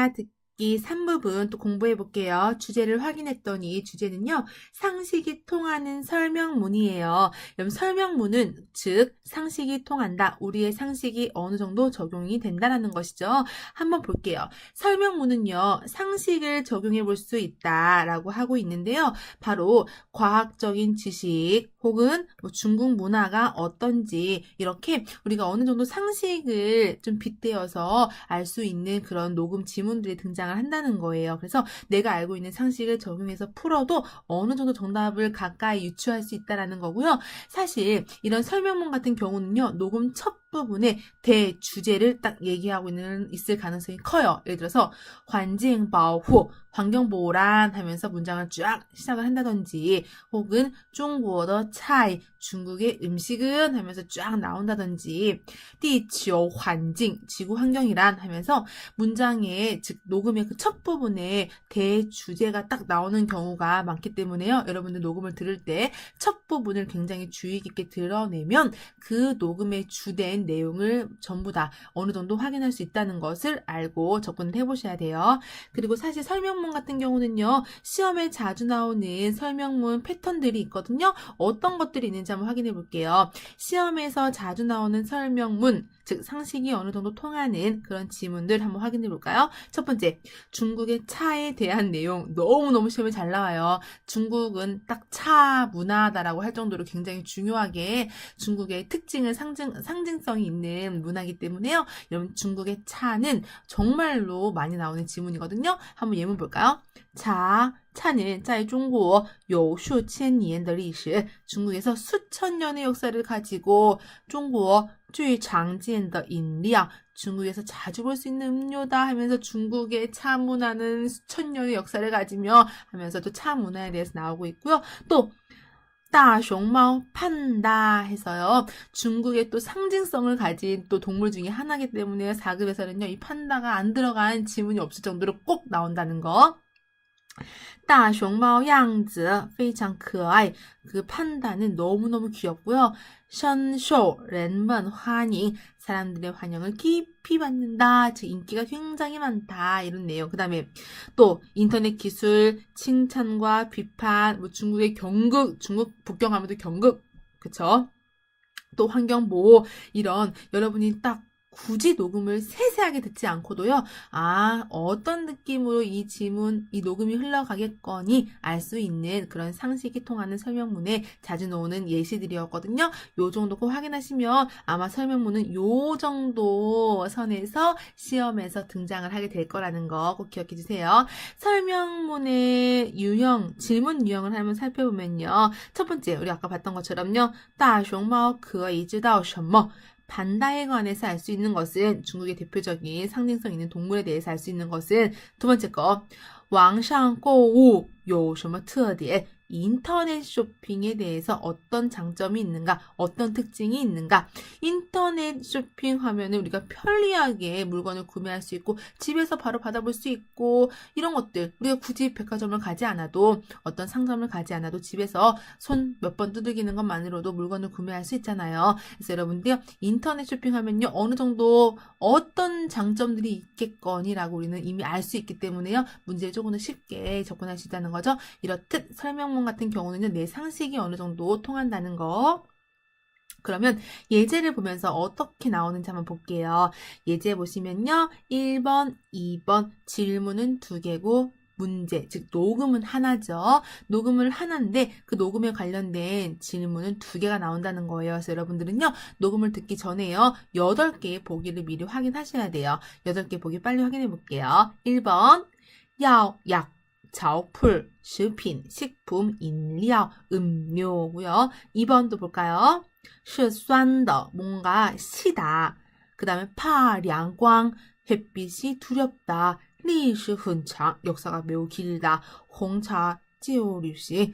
알아듣기 3부분 또 공부해 볼게요. 주제를 확인했더니 주제는요. 상식이 통하는 설명문이에요. 여러분 설명문은 즉 상식이 통한다. 우리의 상식이 어느 정도 적용이 된다라는 것이죠. 한번 볼게요. 설명문은요. 상식을 적용해 볼 수 있다라고 하고 있는데요. 바로 과학적인 지식 혹은 뭐 중국 문화가 어떤지 이렇게 우리가 어느 정도 상식을 좀 빗대어서 알 수 있는 그런 녹음 지문들이 등장을 한다는 거예요. 그래서 내가 알고 있는 상식을 적용해서 풀어도 어느 정도 정답을 가까이 유추할 수 있다라는 거고요. 사실 이런 설명문 같은 경우는요. 녹음 첫 부분에 대주제를 딱 얘기하고 있는 있을 가능성이 커요. 예를 들어서 환경보호, 환경보호란 하면서 문장을 쫙 시작을 한다든지 혹은 중국의 차이, 중국의 음식은 하면서 쫙 나온다든지, 地球 환경, 지구 환경이란 하면서 문장의 즉 녹음의 그 첫 부분에 대주제가 딱 나오는 경우가 많기 때문에요. 여러분들 녹음을 들을 때 첫 부분을 굉장히 주의 깊게 드러내면 그 녹음의 주된 내용을 전부 다 어느 정도 확인할 수 있다는 것을 알고 접근을 해보셔야 돼요. 그리고 사실 설명문 같은 경우는요, 시험에 자주 나오는 설명문 패턴들이 있거든요. 어떤 것들이 있는지 한번 확인해 볼게요. 시험에서 자주 나오는 설명문, 즉 상식이 어느 정도 통하는 그런 지문들 한번 확인해 볼까요? 첫 번째, 중국의 차에 대한 내용 너무너무 시험에 잘 나와요. 중국은 딱 차 문화다라고 할 정도로 굉장히 중요하게 중국의 특징을 상징, 상징성이 있는 문화이기 때문에요. 여러분, 중국의 차는 정말로 많이 나오는 지문이거든요. 한번 예문 볼까요? 자, 차는 在中国有数千年的历史. 중국에서 수천 년의 역사를 가지고 중국 最常见的饮料 중국에서 자주 볼 수 있는 음료다 하면서 중국의 차 문화는 수천 년의 역사를 가지며 하면서 또 차 문화에 대해서 나오고 있고요. 또 다熊猫 판다 해서요. 중국의 또 상징성을 가진 또 동물 중에 하나이기 때문에 4급에서는요. 이 판다가 안 들어간 지문이 없을 정도로 꼭 나온다는 거. 大熊猫样子非常可爱. 그 판다는 너무너무 귀엽고요. 션쇼 랜번 환영. 사람들의 환영을 깊이 받는다. 즉 인기가 굉장히 많다. 이런 내용. 그 다음에 또 인터넷 기술 칭찬과 비판 뭐 중국의 경극 중국 북경하면 또 경극. 그쵸? 또 환경 보호 이런 여러분이 딱 굳이 녹음을 세세하게 듣지 않고도요, 아, 어떤 느낌으로 이 지문, 이 녹음이 흘러가겠거니 알 수 있는 그런 상식이 통하는 설명문에 자주 나오는 예시들이었거든요. 요 정도 꼭 확인하시면 아마 설명문은 요 정도 선에서 시험에서 등장을 하게 될 거라는 거 꼭 기억해 주세요. 설명문의 유형, 질문 유형을 한번 살펴보면요. 첫 번째, 우리 아까 봤던 것처럼요. 大熊猫可以知道什么? 반다에 관해서 알 수 있는 것은 중국의 대표적인 상징성 있는 동물에 대해서 알 수 있는 것은 두 번째 거 왕상 购物有什么特点? 인터넷 쇼핑에 대해서 어떤 장점이 있는가, 어떤 특징이 있는가. 인터넷 쇼핑 하면은 우리가 편리하게 물건을 구매할 수 있고, 집에서 바로 받아볼 수 있고, 이런 것들. 우리가 굳이 백화점을 가지 않아도, 어떤 상점을 가지 않아도 집에서 손 몇 번 두들기는 것만으로도 물건을 구매할 수 있잖아요. 그래서 여러분들, 인터넷 쇼핑 하면요, 어느 정도 어떤 장점들이 있겠거니라고 우리는 이미 알 수 있기 때문에요. 문제를 조금 더 쉽게 접근할 수 있다는 거죠. 이렇듯 설명 문 같은 경우는 내 상식이 어느 정도 통한다는 거. 그러면 예제를 보면서 어떻게 나오는지 한번 볼게요. 예제 보시면요. 1번, 2번 질문은 두 개고 문제, 즉 녹음은 하나죠. 녹음을 하나인데 그 녹음에 관련된 질문은 두 개가 나온다는 거예요. 그래서 여러분들은요. 녹음을 듣기 전에요. 8개의 보기를 미리 확인하셔야 돼요. 8개 보기 빨리 확인해 볼게요. 1번 要약 草풀, 食品, 식품,饮料, 음료고요. 2번도 볼까요? 是酸的, 뭔가 시다. 그 다음에 怕阳光, 햇빛이 두렵다. 历史很长, 역사가 매우 길다. 홍차, 旧旅行,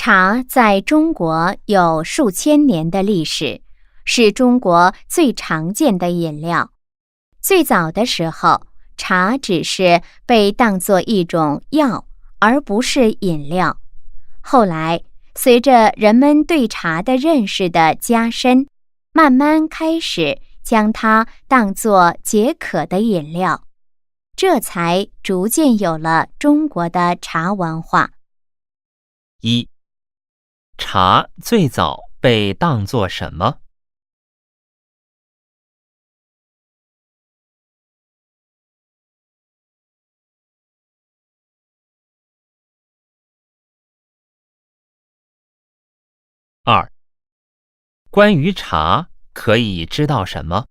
茶在中国有数千年的历史，是中国最常见的饮料。最早的时候，茶只是被当作一种药，而不是饮料。后来，随着人们对茶的认识的加深，慢慢开始将它当作解渴的饮料，这才逐渐有了中国的茶文化。一，茶最早被当作什么？二，关于茶可以知道什么？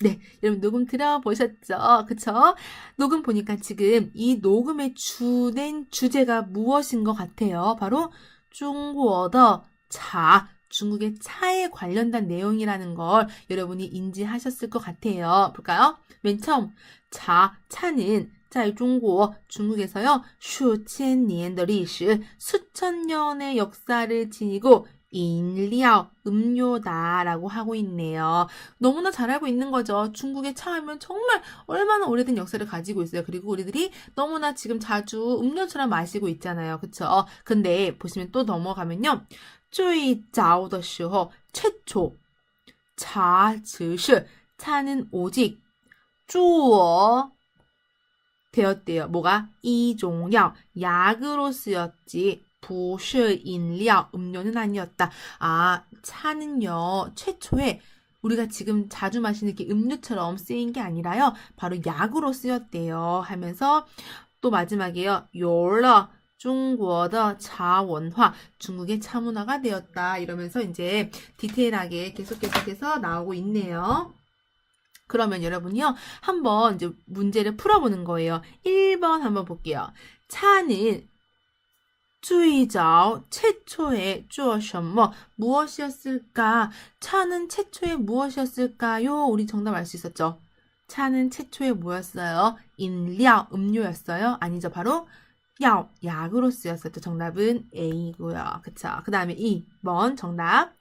네, 여러분 녹음 들어보셨죠? 그쵸? 녹음 보니까 지금 이 녹음의 주된 주제가 무엇인 것 같아요? 바로 중국어더 차, 중국의 차에 관련된 내용이라는 걸 여러분이 인지하셨을 것 같아요. 볼까요? 맨 처음 차, 차는 자, 중국, 중국에서요, 수천 년의 역사, 수천 년의 역사를 지니고 인리어 음료다라고 하고 있네요. 너무나 잘 알고 있는 거죠. 중국의 차하면 정말 얼마나 오래된 역사를 가지고 있어요. 그리고 우리들이 너무나 지금 자주 음료처럼 마시고 있잖아요. 그쵸? 근데 보시면 또 넘어가면요. 쭈이자오더슈호 최초 자즈슈 차는 오직 쭈어 되었대요. 뭐가 이종약 약으로 쓰였지 不是饮料, 음료는 아니었다. 아, 차는요, 최초에 우리가 지금 자주 마시는 게 음료처럼 쓰인 게 아니라요, 바로 약으로 쓰였대요. 하면서 또 마지막에요, 요러 중국의 차원화, 중국의 차문화가 되었다. 이러면서 이제 디테일하게 계속 계속해서 나오고 있네요. 그러면 여러분이요, 한번 이제 문제를 풀어보는 거예요. 1번 한번 볼게요. 차는 주의자오 최초의 주어셔머 무엇이었을까? 차는 최초의 무엇이었을까요? 우리 정답 알 수 있었죠? 차는 최초에 뭐였어요? 인력 음료였어요? 아니죠. 바로 약, 약으로 쓰였었죠. 정답은 A고요. 그쵸. 그 다음에 2번 정답.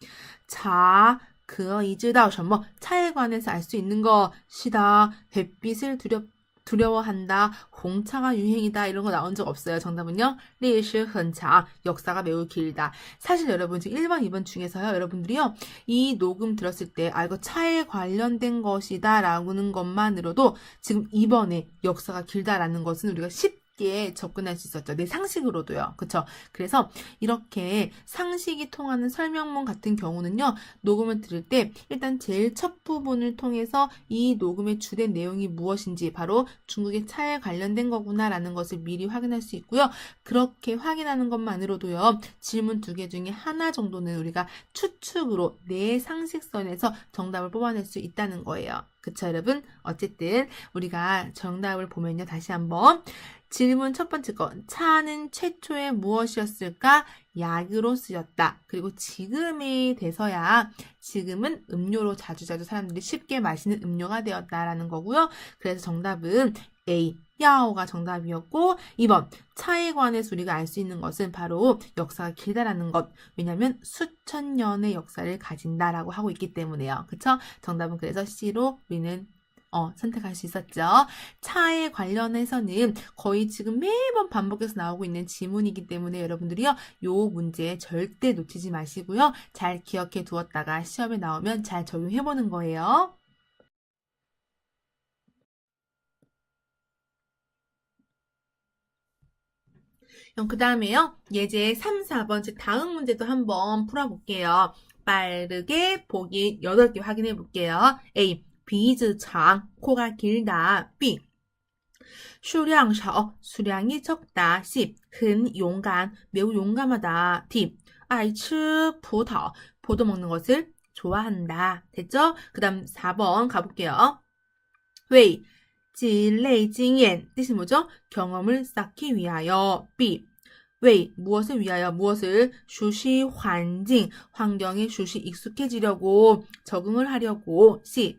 자, 그어 이즈다오 셔머 차에 관해서 알 수 있는 것이다. 햇빛을 두렵 두려워한다, 홍차가 유행이다 이런 거 나온 적 없어요. 정답은요. 历史很长, 역사가 매우 길다. 사실 여러분 지금 1번, 2번 중에서요. 여러분들이요. 이 녹음 들었을 때 아 이거 차에 관련된 것이다 라는 것만으로도 지금 2번에 역사가 길다라는 것은 우리가 쉽 쉽게 접근할 수 있었죠. 내 상식으로도요. 그쵸? 그래서 이렇게 상식이 통하는 설명문 같은 경우는요, 녹음을 들을 때 일단 제일 첫 부분을 통해서 이 녹음의 주된 내용이 무엇인지 바로 중국의 차에 관련된 거구나라는 것을 미리 확인할 수 있고요. 그렇게 확인하는 것만으로도요, 질문 두 개 중에 하나 정도는 우리가 추측으로 내 상식선에서 정답을 뽑아낼 수 있다는 거예요. 그쵸, 여러분? 어쨌든 우리가 정답을 보면요, 다시 한번 질문 첫 번째 건 차는 최초에 무엇이었을까? 약으로 쓰였다. 그리고 지금이 돼서야 지금은 음료로 자주자주 사람들이 쉽게 마시는 음료가 되었다라는 거고요. 그래서 정답은 A. 야오가 정답이었고 2번 차에 관해서 우리가 알 수 있는 것은 바로 역사가 길다라는 것 왜냐하면 수천 년의 역사를 가진다라고 하고 있기 때문에요 그쵸 정답은 그래서 C로 우리는 어, 선택할 수 있었죠. 차에 관련해서는 거의 지금 매번 반복해서 나오고 있는 지문이기 때문에 여러분들이요, 요 문제 절대 놓치지 마시고요. 잘 기억해 두었다가 시험에 나오면 잘 적용해 보는 거예요. 그 다음에요. 예제 3, 4번, 즉 다음 문제도 한번 풀어볼게요. 빠르게 보기 8개 확인해 볼게요. A. 鼻子长, 코가 길다. B. 数量少, 수량이 적다. C. 很勇敢, 매우 용감하다. D. 爱吃葡萄, 포도 먹는 것을 좋아한다. 됐죠? 그 다음 4번 가볼게요. 왜 积累经验 뜻이 뭐죠? 경험을 쌓기 위하여. B. 왜 무엇을 위하여 무엇을 수시 환경 환경에 수시 익숙해지려고 적응을 하려고. C.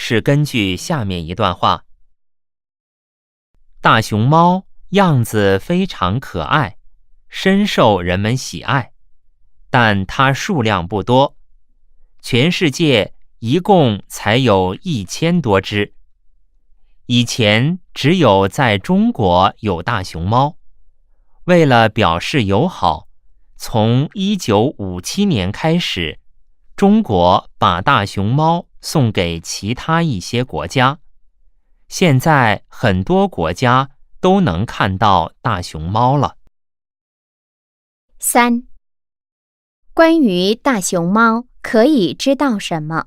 是根据下面一段话：大熊猫样子非常可爱，深受人们喜爱，但它数量不多，全世界一共才有一千多只。以前只有在中国有大熊猫，为了表示友好。从一九五七年开始，中国把大熊猫送给其他一些国家。现在很多国家都能看到大熊猫了。三、关于大熊猫可以知道什么？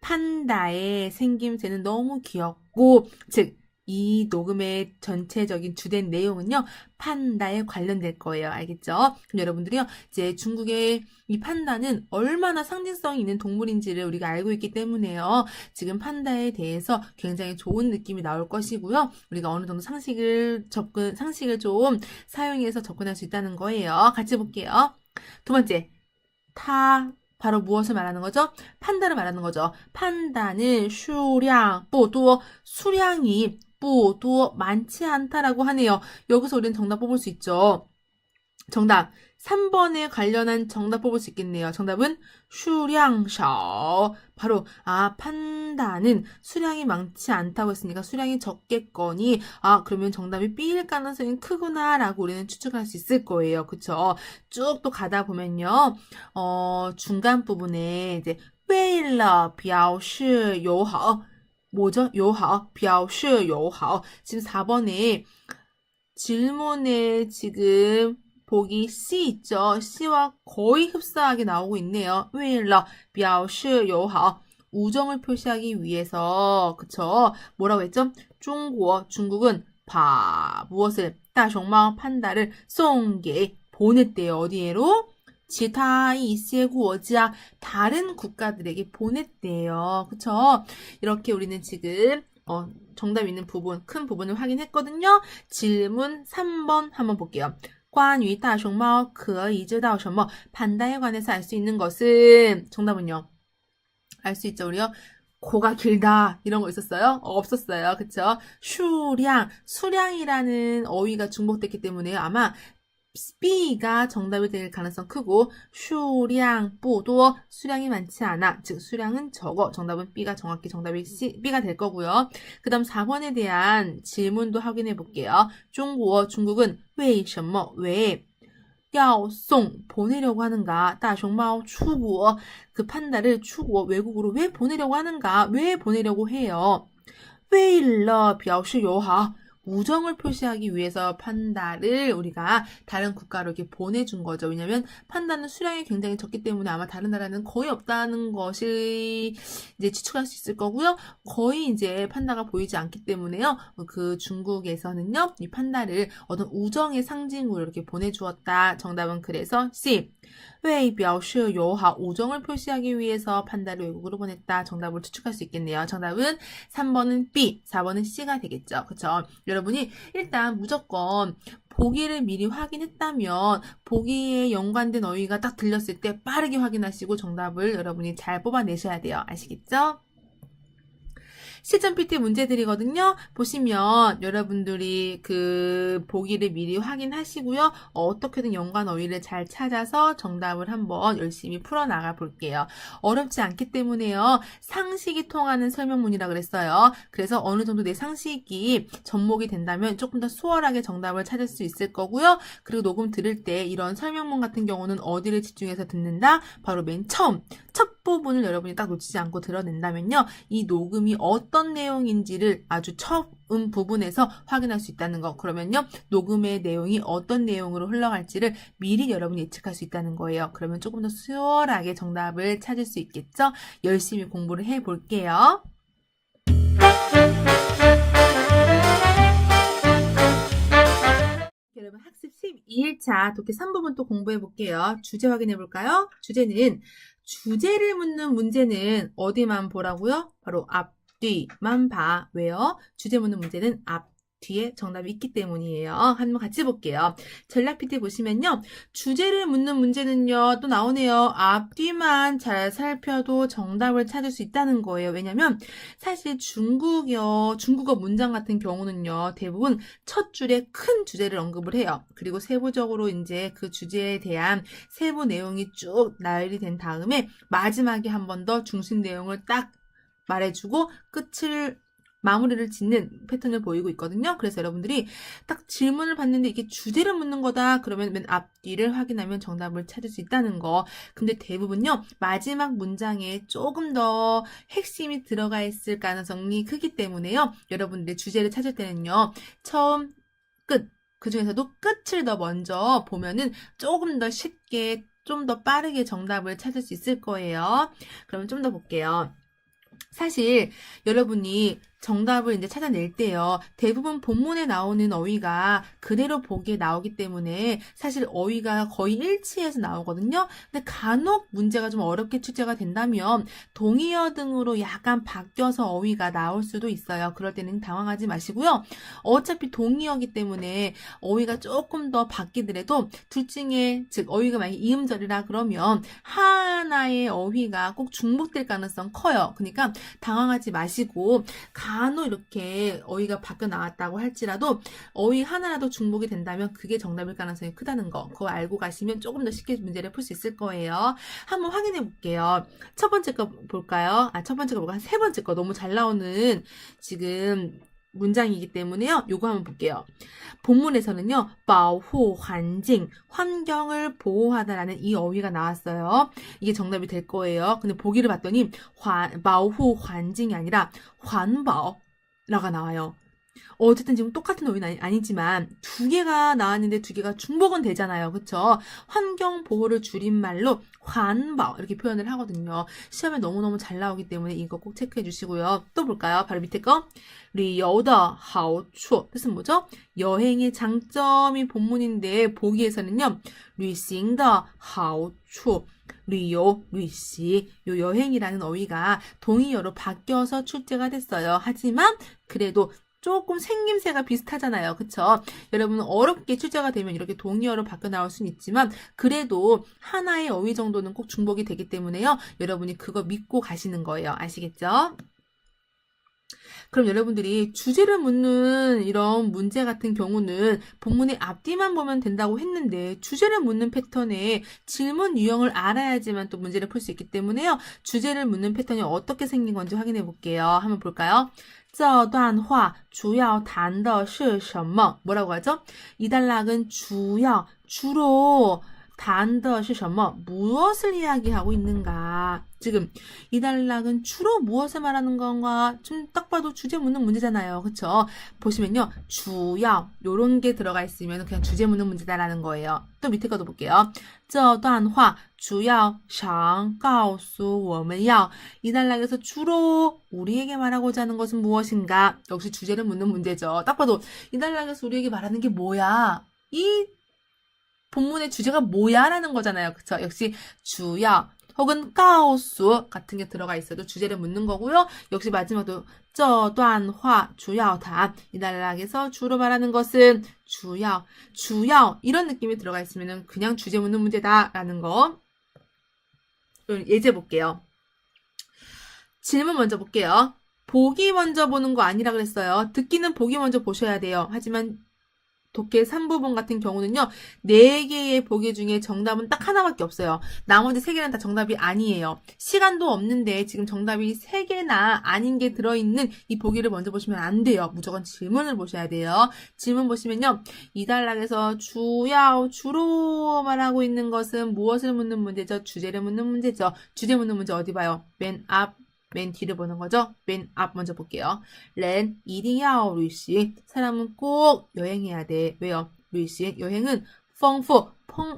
판다의 생김새는 너무 귀엽고, 즉, 이 녹음의 전체적인 주된 내용은요, 판다에 관련될 거예요. 알겠죠? 그럼 여러분들이요, 이제 중국의 이 판다는 얼마나 상징성이 있는 동물인지를 우리가 알고 있기 때문에요. 지금 판다에 대해서 굉장히 좋은 느낌이 나올 것이고요. 우리가 어느 정도 상식을 접근, 상식을 좀 사용해서 접근할 수 있다는 거예요. 같이 볼게요. 두 번째, 타, 바로 무엇을 말하는 거죠? 판단을 말하는 거죠. 판단은 수량, 뽀도, 수량이 뽀도 많지 않다라고 하네요. 여기서 우리는 정답 뽑을 수 있죠. 정답. 3번에 관련한 정답 뽑을 수 있겠네요. 정답은 수량少. 바로 아 판다는 수량이 많지 않다고 했으니까 수량이 적겠거니 아 그러면 정답이 B일 가능성이 크구나라고 우리는 추측할 수 있을 거예요. 그쵸? 쭉 또 가다 보면요. 어 중간 부분에 이제 为了表示友好 뭐죠? 友好表示友好 지금 4번에 질문에 지금 보기 C 있죠? C와 거의 흡사하게 나오고 있네요. 为了表示友好 우정을 표시하기 위해서 그쵸? 뭐라고 했죠? 중국 중국은 바 무엇을 大熊猫 판다를 送给 보냈대요. 어디에로? 其他一些国家 다른 국가들에게 보냈대요. 그쵸? 이렇게 우리는 지금 어, 정답 있는 부분, 큰 부분을 확인했거든요. 질문 3번 한번 볼게요. 关于大熊猫可以知道什么? 판다에 관해서 알 수 있는 것은 정답은요. 알 수 있죠, 우리요. 코가 길다 이런 거 있었어요? 어, 없었어요. 그쵸? 수량, 수량이라는 어휘가 중복됐기 때문에 아마 B가 정답이 될 가능성 크고 수량 不多 수량이 많지 않아 즉 수량은 적어 정답은 B가 정확히 정답이 C, B가 될 거고요. 그 다음 4번에 대한 질문도 확인해 볼게요. 중국 중국은 为什么 왜? 要送 보내려고 하는가? 大熊猫出国그 판다를出国 외국으로 왜 보내려고 하는가? 왜 보내려고 해요? 为了表示友好 우정을 표시하기 위해서 판다를 우리가 다른 국가로 이렇게 보내준 거죠. 왜냐면 판다는 수량이 굉장히 적기 때문에 아마 다른 나라는 거의 없다는 것이 이제 추측할 수 있을 거고요. 거의 이제 판다가 보이지 않기 때문에요. 그 중국에서는요, 이 판다를 어떤 우정의 상징으로 이렇게 보내주었다. 정답은 그래서 C. 왜 며슈 요하 오정을 표시하기 위해서 판다를 외국으로 보냈다. 정답을 추측할 수 있겠네요. 정답은 3번은 B, 4번은 C가 되겠죠. 그쵸? 여러분이 일단 무조건 보기를 미리 확인했다면 보기에 연관된 어휘가 딱 들렸을 때 빠르게 확인하시고 정답을 여러분이 잘 뽑아내셔야 돼요. 아시겠죠? 시점 PT 문제들이거든요. 보시면 여러분들이 그 보기를 미리 확인하시고요. 어떻게든 연관 어휘를 잘 찾아서 정답을 한번 열심히 풀어나가 볼게요. 어렵지 않기 때문에요. 상식이 통하는 설명문이라 그랬어요. 그래서 어느 정도 내 상식이 접목이 된다면 조금 더 수월하게 정답을 찾을 수 있을 거고요. 그리고 녹음 들을 때 이런 설명문 같은 경우는 어디를 집중해서 듣는다? 바로 맨 처음 첫 부분을 여러분이 딱 놓치지 않고 들어낸다면요. 이 녹음이 어떤 내용인지를 아주 처음 부분에서 확인할 수 있다는 거. 그러면요. 녹음의 내용이 어떤 내용으로 흘러갈지를 미리 여러분이 예측할 수 있다는 거예요. 그러면 조금 더 수월하게 정답을 찾을 수 있겠죠? 열심히 공부를 해 볼게요. 여러분 학습 12일차 독해 3부분 또 공부해 볼게요. 주제 확인해 볼까요? 주제는 주제를 묻는 문제는 어디만 보라고요? 바로 앞, 뒤만 봐. 왜요? 주제 묻는 문제는 앞, 뒤에 정답이 있기 때문이에요. 한번 같이 볼게요. 전략 PT 보시면요. 주제를 묻는 문제는요. 또 나오네요. 앞뒤만 잘 살펴도 정답을 찾을 수 있다는 거예요. 왜냐면 사실 중국어, 중국어 문장 같은 경우는요. 대부분 첫 줄에 큰 주제를 언급을 해요. 그리고 세부적으로 이제 그 주제에 대한 세부 내용이 쭉 나열이 된 다음에 마지막에 한 번 더 중심 내용을 딱 말해주고 끝을 마무리를 짓는 패턴을 보이고 있거든요. 그래서 여러분들이 딱 질문을 받는데 이게 주제를 묻는 거다. 그러면 맨 앞뒤를 확인하면 정답을 찾을 수 있다는 거. 근데 대부분요. 마지막 문장에 조금 더 핵심이 들어가 있을 가능성이 크기 때문에요. 여러분들의 주제를 찾을 때는요. 처음, 끝. 그 중에서도 끝을 더 먼저 보면은 조금 더 쉽게 좀 더 빠르게 정답을 찾을 수 있을 거예요. 그럼 좀더 볼게요. 사실 여러분이 정답을 이제 찾아낼 때요. 대부분 본문에 나오는 어휘가 그대로 보기에 나오기 때문에 사실 어휘가 거의 일치해서 나오거든요. 근데 간혹 문제가 좀 어렵게 출제가 된다면 동의어 등으로 약간 바뀌어서 어휘가 나올 수도 있어요. 그럴 때는 당황하지 마시고요. 어차피 동의어기 때문에 어휘가 조금 더 바뀌더라도 둘 중에 즉 어휘가 만약 이음절이라 그러면 하나의 어휘가 꼭 중복될 가능성 커요. 그러니까 당황하지 마시고 간혹 이렇게 어휘가 바뀌어 나왔다고 할지라도 어휘 하나라도 중복이 된다면 그게 정답일 가능성이 크다는 거 그거 알고 가시면 조금 더 쉽게 문제를 풀 수 있을 거예요. 한번 확인해 볼게요. 첫 번째 거 볼까요? 아, 첫 번째 거한세 번째 거 너무 잘 나오는 지금 문장이기 때문에요. 요거 한번 볼게요. 본문에서는요. 보호 환징 환경을 보호하다라는 이 어휘가 나왔어요. 이게 정답이 될 거예요. 근데 보기를 봤더니 화, 보호 환징이 아니라 환바라가 나와요. 어쨌든 지금 똑같은 논의는 아니, 아니지만 두 개가 나왔는데 두 개가 중복은 되잖아요. 그렇죠? 환경 보호를 줄인 말로 환보 이렇게 표현을 하거든요. 시험에 너무너무 잘 나오기 때문에 이거 꼭 체크해 주시고요. 또 볼까요? 바로 밑에 거. 리여더 하오초 뜻은 뭐죠? 여행의 장점이 본문인데 보기에서는요. 리싱더 하오초 리요, 리시, 요 여행이라는 어휘가 동의어로 바뀌어서 출제가 됐어요. 하지만 그래도 조금 생김새가 비슷하잖아요. 그쵸? 여러분 어렵게 출제가 되면 이렇게 동의어로 바뀌어 나올 수는 있지만 그래도 하나의 어휘 정도는 꼭 중복이 되기 때문에요. 여러분이 그거 믿고 가시는 거예요. 아시겠죠? 그럼 여러분들이 주제를 묻는 이런 문제 같은 경우는 본문의 앞뒤만 보면 된다고 했는데 주제를 묻는 패턴의 질문 유형을 알아야지만 또 문제를 풀 수 있기 때문에요. 주제를 묻는 패턴이 어떻게 생긴 건지 확인해 볼게요. 한번 볼까요? 这段话主要谈的是什么? 뭐라고 하죠? 이 단락은 주要, 주로 谈的是什么? 무엇을 이야기하고 있는가? 지금 이 단락은 주로 무엇을 말하는 건가? 좀 딱 봐도 주제 묻는 문제잖아요. 그쵸? 보시면요. 주要요런 게 들어가 있으면 그냥 주제 묻는 문제다라는 거예요. 또 밑에 거도 볼게요. 这段话主要想告诉我们要이 단락에서 주로 우리에게 말하고자 하는 것은 무엇인가? 역시 주제를 묻는 문제죠. 딱 봐도 이 단락에서 우리에게 말하는 게 뭐야? 이 본문의 주제가 뭐야라는 거잖아요. 그쵸? 역시 주여 혹은 가오수 같은 게 들어가 있어도 주제를 묻는 거고요. 역시 마지막도 저단화 주여, 다. 이 단락에서 주로 말하는 것은 주여 주여 이런 느낌이 들어가 있으면 그냥 주제 묻는 문제다라는 거. 예제 볼게요. 질문 먼저 볼게요. 보기 먼저 보는 거 아니라 그랬어요. 듣기는 보기 먼저 보셔야 돼요. 하지만 독해 3부분 같은 경우는요. 4개의 보기 중에 정답은 딱 하나밖에 없어요. 나머지 3개는 다 정답이 아니에요. 시간도 없는데 지금 정답이 3개나 아닌 게 들어있는 이 보기를 먼저 보시면 안 돼요. 무조건 질문을 보셔야 돼요. 질문 보시면요. 이 단락에서 주야, 주로 말하고 있는 것은 무엇을 묻는 문제죠? 주제를 묻는 문제죠. 주제 묻는 문제 어디 봐요? 맨 앞, 맨 뒤를 보는 거죠. 맨 앞 먼저 볼게요. 렌 이디야오 루이시 사람은 꼭 여행해야 돼. 왜요? 루이시 여행은 펑포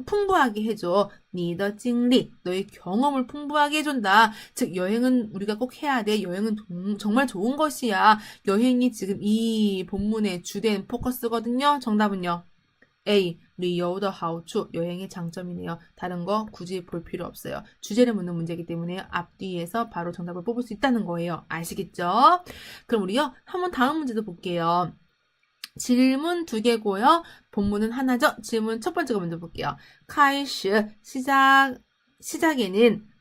풍부하게 해줘. 니더 찡리 너의 경험을 풍부하게 해준다. 즉 여행은 우리가 꼭 해야 돼. 여행은 동, 정말 좋은 것이야. 여행이 지금 이 본문의 주된 포커스거든요. 정답은요. A. 네, 旅游의 하우추 여행의 장점이네요. 다른 거 굳이 볼 필요 없어요. 주제를 묻는 문제이기 때문에 앞뒤에서 바로 정답을 뽑을 수 있다는 거예요. 아시겠죠? 그럼 우리요 한번 다음 문제도 볼게요. 질문 두 개고요. 본문은 하나죠. 질문 첫 번째가 먼저 볼게요. 카이슈 시작 시작에는